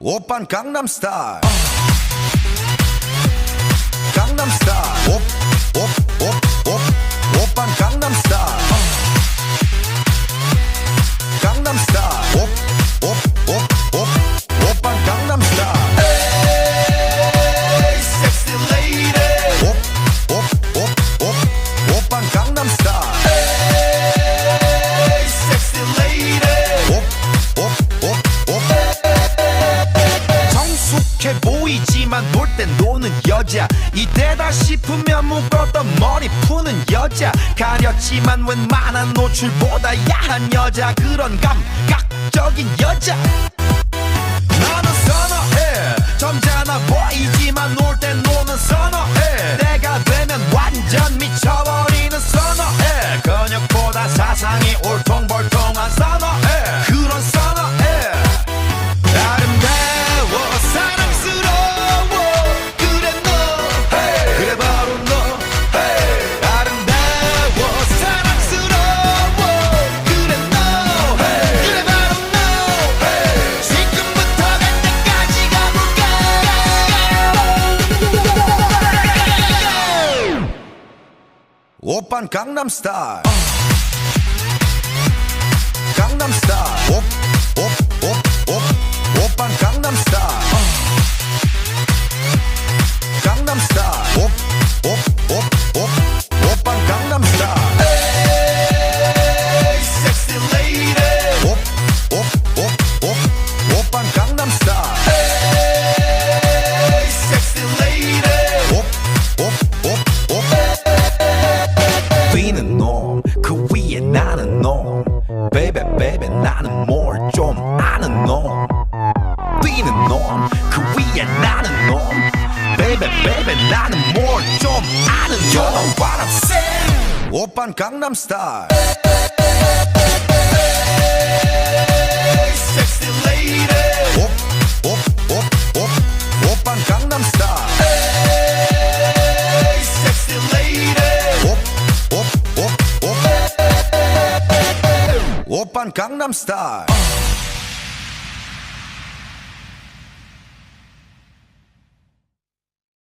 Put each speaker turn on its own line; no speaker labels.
Open Gangnam Style. 보이지만 볼 땐 노는 여자. 이때다 싶으면 묶었던 머리 푸는 여자. 가렸지만 웬만한 노출보다 야한 여자. 그런 감각적인 여자. 오빤 강남스타일 뛰는 놈그 위에 나는 놈 Baby baby 나는 뭘 좀 아는 You know what I'm saying. 오빤 강남스타일 오빤 강남스타일